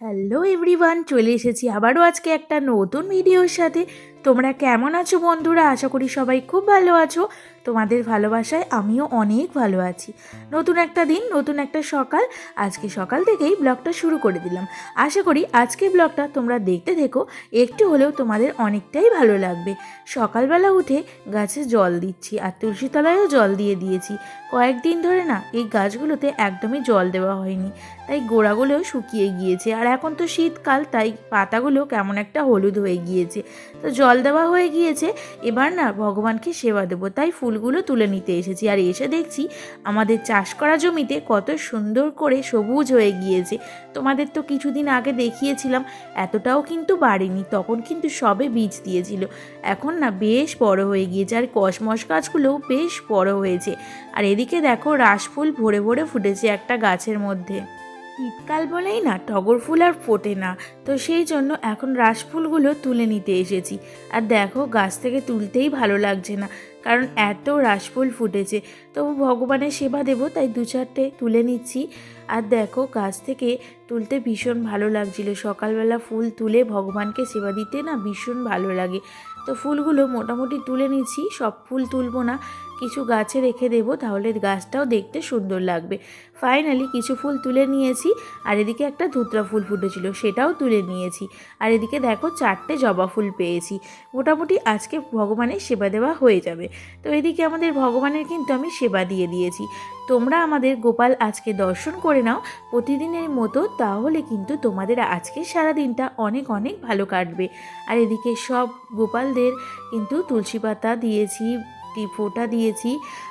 Hello everyone চলে এসেছি আবারও আজকে একটা নতুন ভিডিওর সাথে। তোমরা কেমন আছো বন্ধুরা? আশা করি সবাই খুব ভালো আছো। তোমাদের ভালোবাসায় আমিও অনেক ভালো আছি। নতুন একটা দিন, নতুন একটা সকাল। আজকে সকাল থেকেই ব্লগটা শুরু করে দিলাম। আশা করি আজকে ব্লগটা তোমরা দেখতে থেকো। একটু হলেও তোমাদের অনেকটাই ভালো লাগবে। সকালবেলা উঠে গাছে জল দিচ্ছি আর তুলসী তলায়ও জল দিয়ে দিয়েছি। কয়েকদিন ধরে না এই গাছগুলোতে একদমই জল দেওয়া হয়নি। তাই গোড়াগুলোও শুকিয়ে গিয়েছে। আর এখন তো শীতকাল, তাই পাতাগুলো কেমন একটা হলুদ হয়ে গিয়েছে। তো জল দেওয়া হয়ে গিয়েছে। এবার না ভগবানকে সেবা দেবো। তাই ফুলগুলো তুলে নিতে এসেছি। আর এসে দেখছি আমাদের চাষ করা জমিতে কত সুন্দর করে সবুজ হয়ে গিয়েছে। তোমাদের তো কিছুদিন আগে দেখিয়েছিলাম, এতটাও কিন্তু বাড়েনি, তখন কিন্তু সবে বীজ দিয়েছিল। এখন না বেশ বড় হয়ে গিয়েছে, আর কসমস গাছগুলোও বেশ বড় হয়েছে। আর এদিকে দেখো রাসফুল ভরে ভরে ফুটেছে একটা গাছের মধ্যে। শীতকাল বলেই না, টগর ফুল আর ফোটে না। তো সেই জন্য এখন রাসফুলগুলো তুলে নিতে এসেছি। আর দেখো, গাছ থেকে তুলতেই ভালো লাগছে না, কারণ এত রাসফুল ফুটেছে। তবু ভগবানের সেবা দেবো, তাই দু চারটে তুলে নিচ্ছি। আর দেখো, গাছ থেকে তুলতে ভীষণ ভালো লাগছিল। সকালবেলা ফুল তুলে ভগবানকে সেবা দিতে না ভীষণ ভালো লাগে। তো ফুলগুলো মোটামুটি তুলে নিচ্ছি, সব ফুল তুলবো না। কিছু গাছে রেখে দেবো, তাহলে গাছটাও দেখতে সুন্দর লাগবে। ফাইনালি কিছু ফুল তুলে নিয়েছি, আর এদিকে একটা ধুতরা ফুল ফুটেছিল, সেটাও তুলে নিয়েছি। আর এদিকে দেখো চারটে জবা ফুল পেয়েছি। মোটামুটি আজকে ভগবানের সেবা দেওয়া হয়ে যাবে। তো এদিকে আমাদের ভগবানের কিন্তু আমি সেবা দিয়ে দিয়েছি। তোমরা আমাদের গোপাল আজকে দর্শন করে নাও প্রতিদিনের মতো, তাহলে কিন্তু তোমাদের আজকে সারা দিনটা অনেক অনেক ভালো কাটবে। আর এদিকে সব গোপালদের কিন্তু তুলসী পাতা দিয়েছি টি ফোঁটা দিয়েছি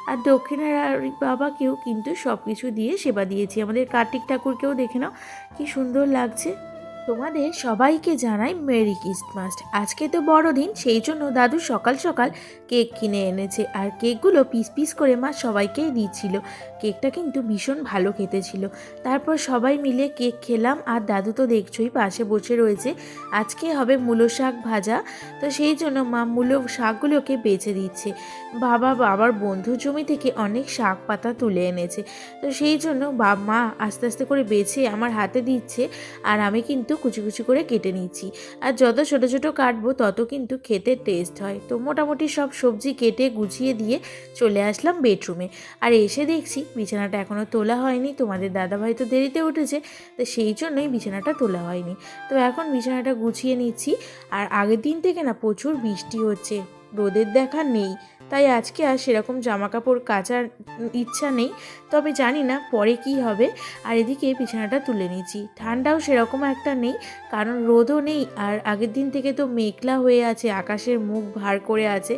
আর দক্ষিণার বাবাকেও কিন্তু সব কিছু দিয়ে সেবা দিয়েছি। আমাদের কার্তিক ঠাকুরকেও দেখে নাও, কি সুন্দর লাগছে। তোমাদের সবাইকে জানাই মেরি ক্রিসমাস। আজকে তো বড়দিন, সেই জন্য দাদু সকাল সকাল কেক কিনে এনেছে আর কেকগুলো পিস পিস করে মা সবাইকেই দিচ্ছিল। কেকটা কিন্তু ভীষণ ভালো খেতে ছিল। তারপর সবাই মিলে কেক খেলাম আর দাদু তো দেখছোই পাশে বসে রয়েছে। আজকে হবে মূলো শাক ভাজা। তো সেই জন্য মা মূলো শাকগুলোকে বেছে দিচ্ছে। বাবা বাবার বন্ধুর জমি থেকে অনেক শাক পাতা তুলে এনেছে। তো সেই জন্য বাবা মা আস্তে আস্তে করে বেছে আমার হাতে দিচ্ছে আর আমি কিন্তু কুচি কুচি করে কেটে নিচ্ছি। আর যত ছোট ছোট কাটবো তত কিন্তু খেতে টেস্ট হয়। তো মোটামুটি সব সবজি কেটে গুছিয়ে দিয়ে চলে আসলাম বেডরুমে আর এসে দেখছি বিছানাটা এখনও তোলা হয়নি, তোমাদের দাদাভাই তো দেরিতে উঠেছে, তো সেই জন্যই বিছানাটা তোলা হয়নি। তো এখন বিছানাটা গুছিয়ে নিচ্ছি, আর আগের দিন থেকে না প্রচুর বৃষ্টি হচ্ছে, রোদের দেখা নেই তাই আজকে আর সেরকম জামা কাপড় কাচার ইচ্ছা নেই। তবে জানি না পরে কি হবে। আর এদিকে বিছানাটা তুলে নিয়েছি। ঠান্ডাও সেরকম একটা নেই, কারণ রোদও নেই। আর আগের দিন থেকে তো মেঘলা হয়ে আছে, আকাশের মুখ ভার করে আছে।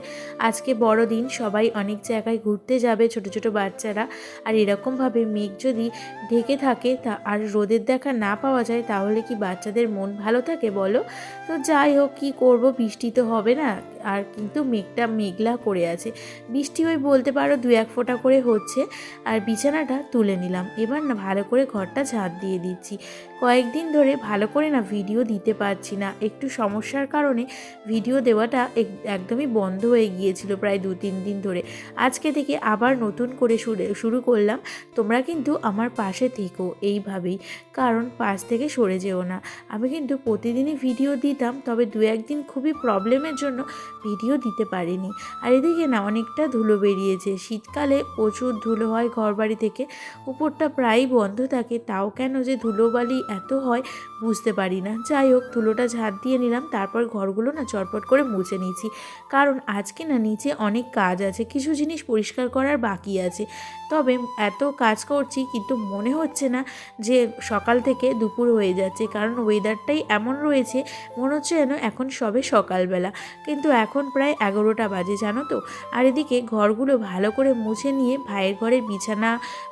আজকে বড় দিন, সবাই অনেক জায়গায় ঘুরতে যাবে ছোট ছোট বাচ্চারা। আর এরকমভাবে মেঘ যদি ঢেকে থাকে, তা আর রোদের দেখা না পাওয়া যায়, তাহলে কি বাচ্চাদের মন ভালো থাকে বলো? তো যাই হোক, কী করব, বৃষ্টি তো হবে না। আর কিন্তু মেঘটা মেঘলা করে আছে। বৃষ্টি ওই বলতে পারো দু এক ফোঁটা করে হচ্ছে। আর বিছানাটা তুলে নিলাম। এবার না ভালো করে ঘরটা ঝাঁট দিয়ে দিচ্ছি। কয়েকদিন ধরে ভালো করে না ভিডিও দিতে পারছি না। একটু সমস্যার কারণে ভিডিও দেওয়াটা এক- একদমই বন্ধ হয়ে গিয়েছিল প্রায় দু তিন দিন ধরে। আজকে থেকে আবার নতুন করে শুরু করলাম। তোমরা কিন্তু আমার পাশে থেকো এইভাবেই। কারণ পাশ থেকে সরে যেও না। আমি কিন্তু প্রতিদিনই ভিডিও দিতাম, তবে দু একদিন খুবই প্রবলেমের জন্য ভিডিও দিতে পারিনি। আর এদিকে না অনেকটা ধুলো বেরিয়েছে। শীতকালে প্রচুর ধুলো হয় ঘরবাড়ি থেকে। উপরটা প্রায়ই বন্ধ থাকে। তাও কেন যে ধুলোবালি এত হয় বুঝতে পারি না। যাই হোক, ধুলোটা ঝাড় দিয়ে নিলাম। তারপর ঘরগুলো না চটপট করে মুছে নিয়েছি। কারণ আজকে না নিচে অনেক কাজ আছে। কিছু জিনিস পরিষ্কার করার বাকি আছে। তবে এত কাজ করছি কিন্তু মনে হচ্ছে না যে সকাল থেকে দুপুর হয়ে যাচ্ছে। কারণ ওয়েদারটাই এমন রয়েছে, মনে হচ্ছে যেন এখন সবে সকালবেলা। কিন্তু এখন প্রায় এগারোটা বাজে, জানো তো? আর এদিকে ঘরগুলো ভালো করে মুছে নিয়ে ভাইয়ের ঘরের বিছানা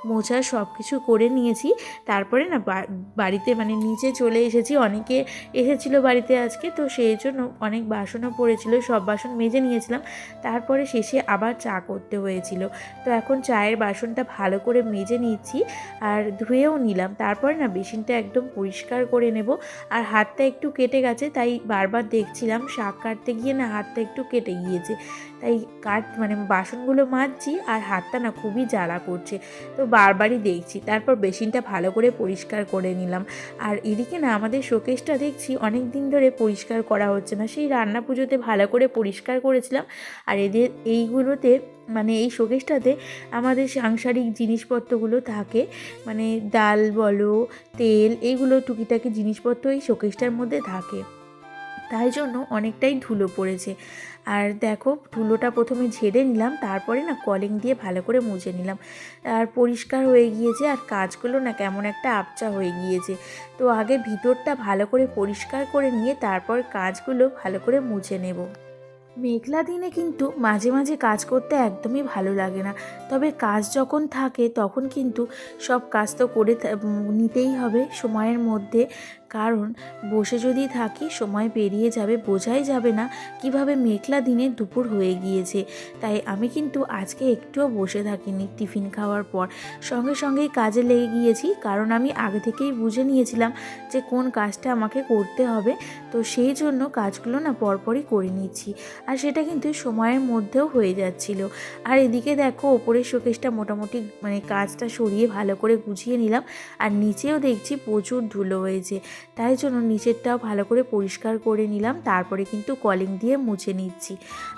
মোছা সব কিছু করে নিয়েছি। তারপরে না বাড়িতে মানে নিচে চলে এসেছি। অনেকে এসেছিল বাড়িতে আজকে, তো সেই জন্য অনেক বাসনও পড়েছিল, সব বাসন মেজে নিয়েছিলাম। তারপরে শেষে আবার চা করতে হয়েছিল। তো এখন চায়ের বাসনটা ভালো করে মেজে নিচ্ছি আর ধুয়েও নিলাম। তারপরে না বেসিনটা একদম পরিষ্কার করে নেব। আর হাতটা একটু কেটে গেছে, তাই বারবার দেখছিলাম শাক কাটতে গিয়ে না হাতটা একটু কেটে গিয়েছে। তাই কাট মানে বাসনগুলো মাজছি আর হাতটা না খুবই জ্বালা করছে। তো বারবারই দেখছি। তারপর বেসিনটা ভালো করে পরিষ্কার করে নিলাম। আর এদিকে না আমাদের শোকেসটা দেখছি অনেক দিন ধরে পরিষ্কার করা হচ্ছে না। সেই রান্না পুজোতে ভালো করে পরিষ্কার করেছিলাম। আর এদের এইগুলোতে মানে এই শোকেসটাতে আমাদের সাংসারিক জিনিসপত্রগুলো থাকে। মানে ডাল বলো, তেল, এইগুলো টুকিটাকি জিনিসপত্র এই শোকেসটার মধ্যে থাকে। তাই জন্য অনেকটাই ধুলো পড়েছে। আর দেখো, ধুলোটা প্রথমে ঝেড়ে নিলাম, তারপরে না কলিং দিয়ে ভালো করে মুছে নিলাম। আর পরিষ্কার হয়ে গিয়েছে আর কাজগুলো না কেমন একটা আপচা হয়ে গিয়েছে। তো আগে ভিতরটা ভালো করে পরিষ্কার করে নিয়ে তারপর কাজগুলো ভালো করে মুছে নেব। মেঘলা দিনে কিন্তু মাঝে মাঝে কাজ করতে একদমই ভালো লাগে না। তবে কাজ যখন থাকে, তখন কিন্তু সব কাজ তো করে নিতেই হবে। সময়ের মধ্যে কারণ বসে যদি থাকি সময় পেরিয়ে যাবে, বোঝাই যাবে না কীভাবে মেঘলা দিনে দুপুর হয়ে গিয়েছে। তাই আমি কিন্তু আজকে একটুও বসে থাকিনি টিফিন খাওয়ার পর। সঙ্গে সঙ্গেই কাজে লেগে গিয়েছি, কারণ আমি আগে থেকেই বুঝে নিয়েছিলাম যে কোন কাজটা আমাকে করতে হবে। তো সেই জন্য কাজগুলো না পরপরই করে নিচ্ছি। আর সেটা কিন্তু সময়ের মধ্যেও হয়ে যাচ্ছিল। আর এদিকে দেখো, ওপরের শোকেসটা মোটামুটি মানে কাজটা সরিয়ে ভালো করে গুছিয়ে নিলাম। আর নিচেও দেখছি প্রচুর ধুলো হয়েছে। তাই জন্য নিচেরটাও ভালো করে পরিষ্কার করে নিলাম, তারপরে কিন্তু কলিং দিয়ে মুছে নিচ্ছি।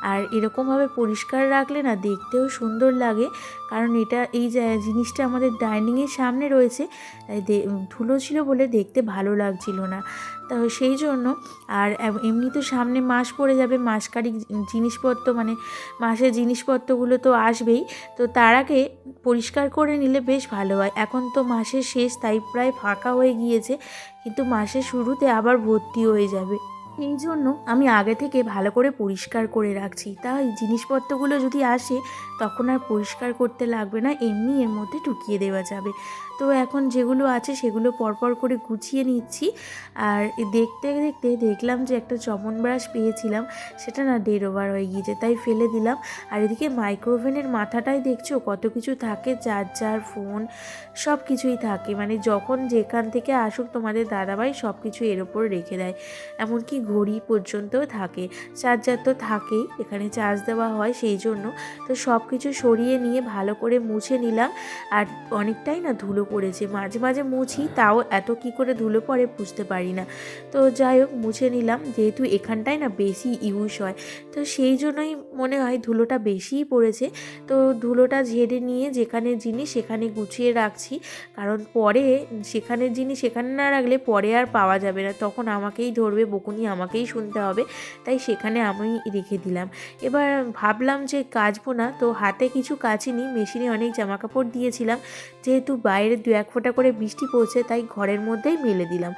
আর এরকমভাবে পরিষ্কার রাখলে না দেখতেও সুন্দর লাগে, কারণ এটা এই জিনিসটা আমাদের ডাইনিংয়ের সামনে রয়েছে, তাই ধুলো ছিল বলে দেখতে ভালো লাগছিল না। তো সেই জন্য আর এমনি তো সামনে মাস পড়ে যাবে মাসকারি জিনিসপত্র মানে মাসের জিনিসপত্রগুলো তো আসবেই। তো তার আগে পরিষ্কার করে নিলে বেশ ভালো হয়। এখন তো মাসের শেষ, তাই প্রায় ফাঁকা হয়ে গিয়েছে। কিন্তু মাসের শুরুতে আবার ভর্তি হয়ে যাবে। এই জন্য আমি আগে থেকে ভালো করে পরিষ্কার করে রাখছি। তাই জিনিসপত্রগুলো যদি আসে, তখন আর পরিষ্কার করতে লাগবে না। এমনি এর মধ্যে ঢুকিয়ে দেওয়া যাবে। তো এখন যেগুলো আছে সেগুলো পরপর করে গুছিয়ে নিচ্ছি। আর দেখতে দেখতে দেখলাম যে একটা চমন ব্রাশ পেয়েছিলাম, সেটা না দেড় ওভার হয়ে গিয়েছে, তাই ফেলে দিলাম। আর এদিকে মাইক্রোওভেনের মাথাটাই দেখছ, কত কিছু থাকে, চার্জার ফোন সব কিছুই থাকে। মানে যখন যেখান থেকে আসুক তোমাদের দাদাভাই সব কিছু এর ওপর রেখে দেয়। এমনকি ঘড়ি পর্যন্তও থাকে। চার্জার তো থাকেই, এখানে চার্জ দেওয়া হয় সেই জন্য তো সব কিছু সরিয়ে নিয়ে ভালো করে মুছে নিলাম। আর অনেকটাই না ধুলো পড়েছে। মাঝে মাঝে মুছি, তাও এত কি করে ধুলো পড়ে বুঝতে পারি না। তো যাই হোক, মুছে নিলাম। যেহেতু এখানটায় না বেশি ইউজ হয়, তো সেই জন্যই মনে হয় ধুলোটা বেশিই পড়েছে। তো ধুলোটা ঝেড়ে নিয়ে যেখানে জিনিস সেখানে গুছিয়ে রাখছি। কারণ পরে সেখানের জিনিস সেখানে না রাখলে পরে আর পাওয়া যাবে না। তখন আমাকেই ধরবে, বকুনি আমাকেই শুনতে হবে। তাই সেখানে আমি রেখে দিলাম। এবার ভাবলাম যে কাচবো না, তো হাতে কিছু কাচিনি। মেশিনে অনেক জামা কাপড় দিয়েছিলাম। যেহেতু বাইরে দু এক ফোঁটা করে বৃষ্টি পড়ছে, তাই ঘরের মধ্যেই মেলে দিলাম।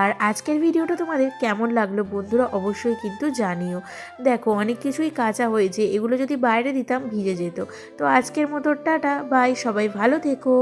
আর আজকের ভিডিওটা তোমাদের কেমন লাগল বন্ধুরা অবশ্যই কিন্তু জানিও। দেখো, অনেক কিছুই কাঁচা হয়েছে, এগুলো যদি বাইরে দিতাম ভিজে যেত। তো আজকের মতো টাটা বাই সবাই ভালো থেকো।